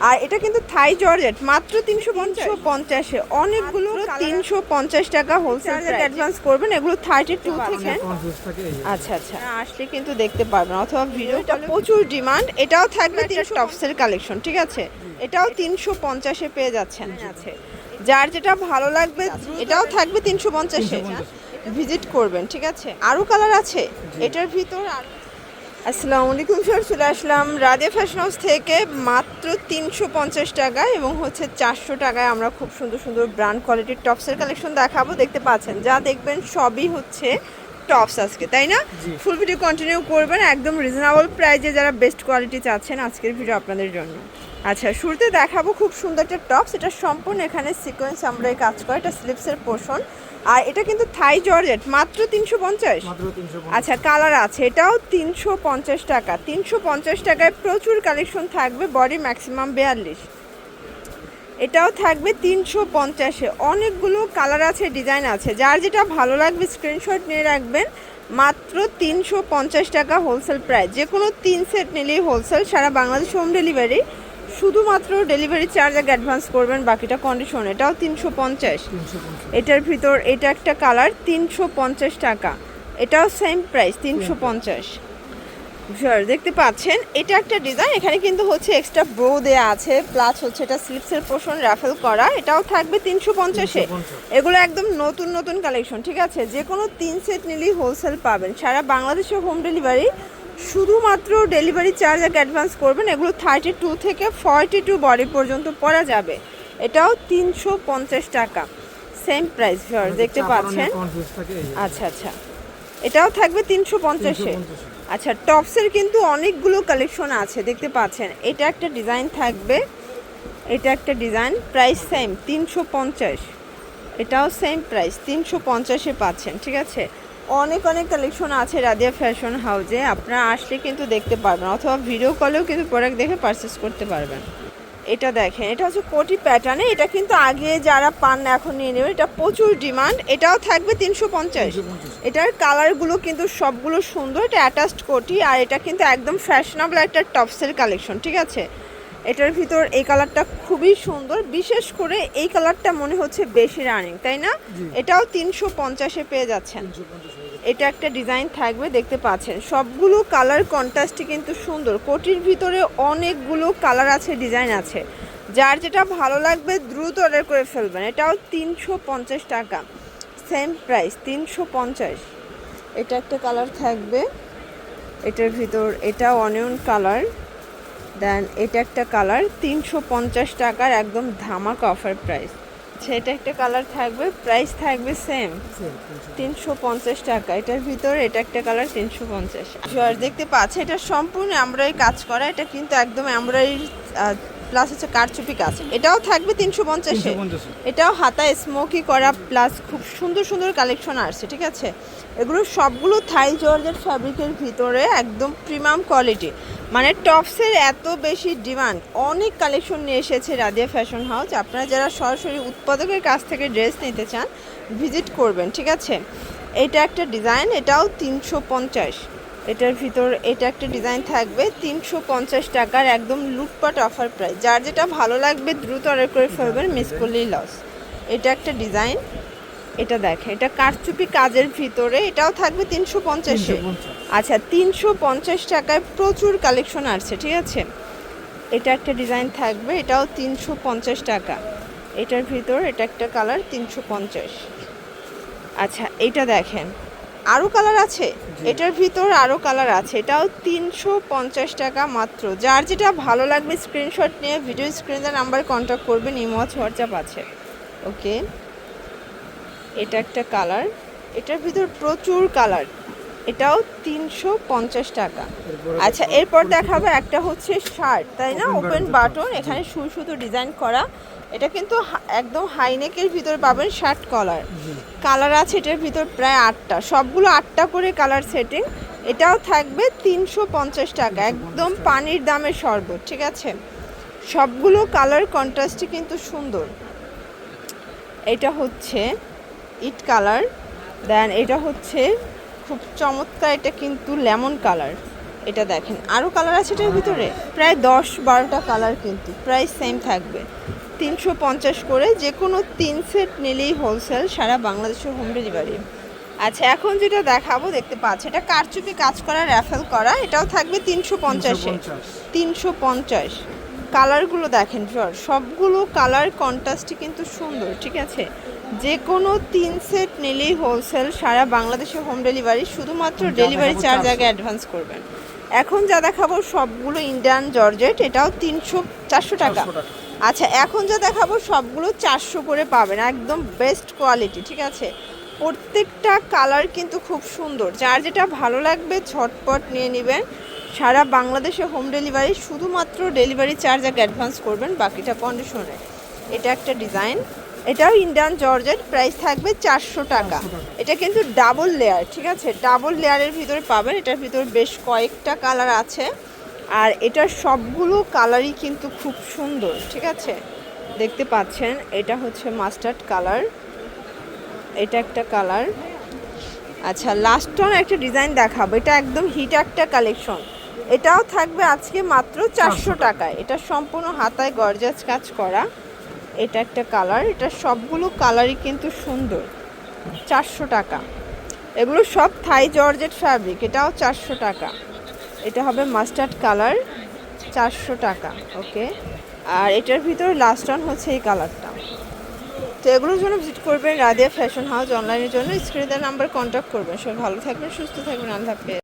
আর এটা কিন্তু থাই জর্জেট মাত্র তিনশো পঞ্চাশ। পঞ্চাশে। অনেকগুলো তিনশো পঞ্চাশ টাকা হোলসেল অ্যাডভান্স করবেন এগুলো থার্টি টু থেকে আচ্ছা আচ্ছা। আসলে কিন্তু দেখতে পারবেন অথবা ভিডিওটা প্রচুর ডিমান্ড এটাও থাকবে তিনশো টপসের কালেকশন ঠিক আছে? এটাও তিনশো পঞ্চাশে পেয়ে যাচ্ছেন। আছে। যার যেটা ভালো লাগবে এটাও থাকবে তিনশো পঞ্চাশে। ভিজিট করবেন ঠিক আছে? আরও কালার আছে? এটার ভিতর আরও আসসালামু আলাইকুম স্যার চলে আসলাম রাধে ফ্যাশন হাউস থেকে মাত্র তিনশো পঞ্চাশ টাকা এবং হচ্ছে চারশো টাকায় আমরা খুব সুন্দর সুন্দর ব্র্যান্ড কোয়ালিটির টপসের কালেকশন দেখাবো। দেখতে পাচ্ছেন যা দেখবেন সবই হচ্ছে টপস আজকে তাই না? ফুল ভিডিও কন্টিনিউ করবেন একদম রিজনেবল প্রাইজে যারা বেস্ট কোয়ালিটি চাচ্ছেন আজকের ভিডিও আপনাদের জন্য। আচ্ছা শুরুতে দেখাবো খুব সুন্দর একটা টপস। এটা সম্পূর্ণ এখানে সিকোয়েন্স আমরা এই কাজ করা। এটা স্লিপসের পোর্শন আর এটা কিন্তু থাই জর্জেট মাত্র তিনশো পঞ্চাশ? আচ্ছা কালার আছে। এটাও তিনশো পঞ্চাশ টাকা। তিনশো পঞ্চাশ টাকায় প্রচুর কালেকশন থাকবে বডি ম্যাক্সিমাম বিয়াল্লিশ। এটাও থাকবে তিনশো পঞ্চাশে। অনেকগুলো কালার আছে ডিজাইন আছে। যার যেটা ভালো লাগবে স্ক্রিনশট নিয়ে রাখবেন। মাত্র তিনশো পঞ্চাশ টাকা হোলসেল প্রাইস যে কোনো তিন সেট নিলেই হোলসেল সারা বাংলাদেশ হোম ডেলিভারি শুধুমাত্র ডেলিভারি চার্জ আগে অ্যাডভান্স করবেন বাকিটা কন্ডিশন এটাও তিনশো পঞ্চাশ। এটার ভিতর এটা একটা কালার তিনশো পঞ্চাশ টাকা। এটাও সেম প্রাইস তিনশো পঞ্চাশ। দেখতে পাচ্ছেন এটা একটা ডিজাইন এখানে কিন্তু হচ্ছে এক্সট্রা ব্রো দেয়া আছে প্লাস হচ্ছে এটা স্লিপসের পোষণ রাফেল করা এটাও থাকবে তিনশো পঞ্চাশে। এগুলো একদম নতুন নতুন কালেকশন ঠিক আছে? যে কোনো তিন সেট নিলেই হোলসেল পাবেন। সারা বাংলাদেশে হোম ডেলিভারি শুধুমাত্র ডেলিভারি চার্জ আগে অ্যাডভান্স করবেন। এগুলো থার্টি টু থেকে ফর্টি টু বডি পর্যন্ত পরা যাবে। এটাও তিনশো পঞ্চাশ টাকা। সেম প্রাইস স্যার দেখতে পাচ্ছেন? আচ্ছা আচ্ছা। এটাও থাকবে তিনশো পঞ্চাশে। আচ্ছা টপসের কিন্তু অনেকগুলো কালেকশন আছে দেখতে পাচ্ছেন? এটা একটা ডিজাইন থাকবে। এটা একটা ডিজাইন প্রাইস সেম তিনশো পঞ্চাশ। এটাও সেম প্রাইস তিনশো পঞ্চাশে পাচ্ছেন ঠিক আছে? অনেক অনেক কালেকশন আছে রাদিয়া ফ্যাশন হাউজে আপনারা আসলে কিন্তু দেখতে পারবেন অথবা ভিডিও কলেও কিন্তু প্রোডাক্ট দেখে পারচেস করতে পারবেন। এটা দেখেন এটা হচ্ছে কোটি প্যাটার্নে এটা কিন্তু আগে যারা পান না এখন নিয়ে নেবেন এটা প্রচুর ডিমান্ড এটাও থাকবে তিনশো পঞ্চাশ। এটার কালারগুলো কিন্তু সবগুলো সুন্দর এটা অ্যাটাচড কোটি আর এটা কিন্তু একদম ফ্যাশনেবল একটা টপসের কালেকশন ঠিক আছে? এটার ভিতর এই কালারটা খুবই সুন্দর। বিশেষ করে এই কালারটা মনে হচ্ছে বেশি রানিং তাই না? এটাও তিনশো পঞ্চাশে পেয়ে যাচ্ছেন। এটা একটা ডিজাইন থাকবে দেখতে পাচ্ছেন। সবগুলো কালার কন্ট্রাস্টই কিন্তু সুন্দর। কোটির ভিতরে অনেকগুলো কালার আছে ডিজাইন আছে। যার যেটা ভালো লাগবে দ্রুত অর্ডার করে ফেলবেন। এটাও তিনশো পঞ্চাশ টাকা। সেম প্রাইস তিনশো পঞ্চাশ। এটা একটা কালার থাকবে। এটার ভিতর এটা অনিয়ন কালার। দেন এটা একটা কালার তিনশো পঞ্চাশ টাকার একদম ধামাকা অফার প্রাইস সেটা একটা কালার থাকবে প্রাইস থাকবে সেম তিনশো। পঞ্চাশ। টাকা এটার ভিতরে এটা একটা কালার তিনশো পঞ্চাশ। দেখতে পাচ্ছে এটা সম্পূর্ণ এমব্রয়ডারি কাজ করা এটা কিন্তু একদম এমব্রয়ডারি প্লাস হচ্ছে কারচুপি কাজ এটাও থাকবে তিনশো পঞ্চাশে। এটাও হাতায় স্মোকি করা প্লাস খুব সুন্দর সুন্দর কালেকশন আসছে ঠিক আছে? এগুলো সবগুলো থাই জর্জের ফ্যাব্রিকের ভিতরে একদম প্রিমিয়াম কোয়ালিটি মানে টপসের এত বেশি ডিমান্ড অনেক কালেকশন নিয়ে এসেছে রাদিয়া ফ্যাশন হাউস আপনারা যারা সরাসরি উৎপাদকের কাছ থেকে ড্রেস নিতে চান ভিজিট করবেন ঠিক আছে? এটা একটা ডিজাইন এটাও তিনশো পঞ্চাশ। এটার ভিতর এটা একটা ডিজাইন থাকবে তিনশো পঞ্চাশ টাকার একদম লুটপাট অফার প্রাইস যার যেটা ভালো লাগবে দ্রুত অর্ডার করে ফেলবেন মিস করলেই লস এটা একটা ডিজাইন এটা দেখেন এটা কারচুপি কাজের ভিতরে এটাও থাকবে তিনশো পঞ্চাশে। আচ্ছা তিনশো পঞ্চাশ টাকায় প্রচুর কালেকশন আসছে ঠিক আছে? এটা একটা ডিজাইন থাকবে এটাও তিনশো পঞ্চাশ টাকা। এটার ভিতর এটা একটা কালার তিনশো পঞ্চাশ। আচ্ছা এটা দেখেন। আরও কালার আছে? এটার ভিতর আরও কালার আছে। এটাও তিনশো পঞ্চাশ টাকা মাত্র। যার যেটা ভালো লাগবে স্ক্রিনশট নিয়ে ভিডিও স্ক্রিনের নাম্বার কন্ট্যাক্ট করবেন ইমোয়াচ হোয়াটসঅ্যাপ আছে। ওকে? এটা একটা কালার এটার ভিতর প্রচুর কালার এটাও তিনশো পঞ্চাশ টাকা। আচ্ছা এরপর দেখাবো একটা হচ্ছে শার্ট তাই না? ওপেন বাটন এখানে সুই সুতো ডিজাইন করা। এটা কিন্তু একদম হাইনেকের ভিতর পাবেন শার্ট কলার কালার আছে এটার ভিতর প্রায় আটটা। সবগুলো আটটা করে কালার সেটিং এটাও থাকবে তিনশো পঞ্চাশ টাকা। একদম পানির দামের শরবত, ঠিক আছে? সবগুলো কালার কন্ট্রাস্টই কিন্তু সুন্দর। এটা হচ্ছে ইট কালার দেন এটা হচ্ছে খুব চমৎকার, এটা কিন্তু লেমন কালার এটা দেখেন। আরও কালার আছে এটার ভিতরে? প্রায় দশ বারোটা কালার কিন্তু। প্রায় সেম থাকবে। তিনশো পঞ্চাশ করে যে কোনো তিন সেট নিলেই হোলসেল সারা বাংলাদেশের হোম ডেলিভারি আচ্ছা এখন যেটা দেখাবো দেখতে পাচ্ছি এটা কারচুপি কাজ করা র্যাফেল করা এটাও থাকবে তিনশো পঞ্চাশে। তিনশো পঞ্চাশ। কালারগুলো দেখেন জর সবগুলো কালার কন্ট্রাস্টই কিন্তু সুন্দর ঠিক আছে? যে কোনো তিন সেট নিলেই হোলসেল সারা বাংলাদেশে হোম ডেলিভারি শুধুমাত্র ডেলিভারি চার্জ আগে অ্যাডভান্স করবেন। এখন যা দেখাবো সবগুলো ইন্ডিয়ান জর্জেট এটাও তিনশো চারশো টাকা। আচ্ছা এখন যা দেখাবো সবগুলো চারশো করে পাবেন একদম বেস্ট কোয়ালিটি ঠিক আছে? প্রত্যেকটা কালার কিন্তু খুব সুন্দর। যার যেটা ভালো লাগবে ঝটপট নিয়ে নেবেন। সারা বাংলাদেশে হোম ডেলিভারি শুধুমাত্র ডেলিভারি চার্জ আগে অ্যাডভান্স করবেন বাকিটা কন্ডিশনে এটা একটা ডিজাইন এটাও ইন্ডিয়ান জর্জেট প্রাইস থাকবে চারশো টাকা। এটা কিন্তু ডাবল লেয়ার ঠিক আছে? ডাবল লেয়ারের ভিতরে পাবেন এটার ভিতরে বেশ কয়েকটা কালার আছে। আর এটার সবগুলো কালারই কিন্তু খুব সুন্দর ঠিক আছে? দেখতে পাচ্ছেন এটা হচ্ছে মাস্টার্ড কালার। এটা একটা কালার। আচ্ছা লাস্ট একটা ডিজাইন দেখাবো। এটা একদম হিট একটা কালেকশন এটাও থাকবে আজকে মাত্র চারশো টাকায়। এটা সম্পূর্ণ হাতায় গর্জাস কাজ করা। এটা একটা কালার, এটা সবগুলো কালারই কিন্তু সুন্দর। চারশো টাকা। এগুলো সব থাই জর্জেট ফ্যাব্রিক এটাও চারশো টাকা। এটা হবে মাস্টার্ড কালার চারশো টাকা, ওকে? আর এটার ভিতরে লাস্ট অন হচ্ছে এই কালারটা তো এগুলোর জন্য ভিজিট করবেন রাদিয়া ফ্যাশন হাউস অনলাইনের জন্য। স্ক্রিনে নাম্বার কন্ট্যাক্ট করবেন। সবাই ভালো থাকবেন, সুস্থ থাকবেন, আল্লাহ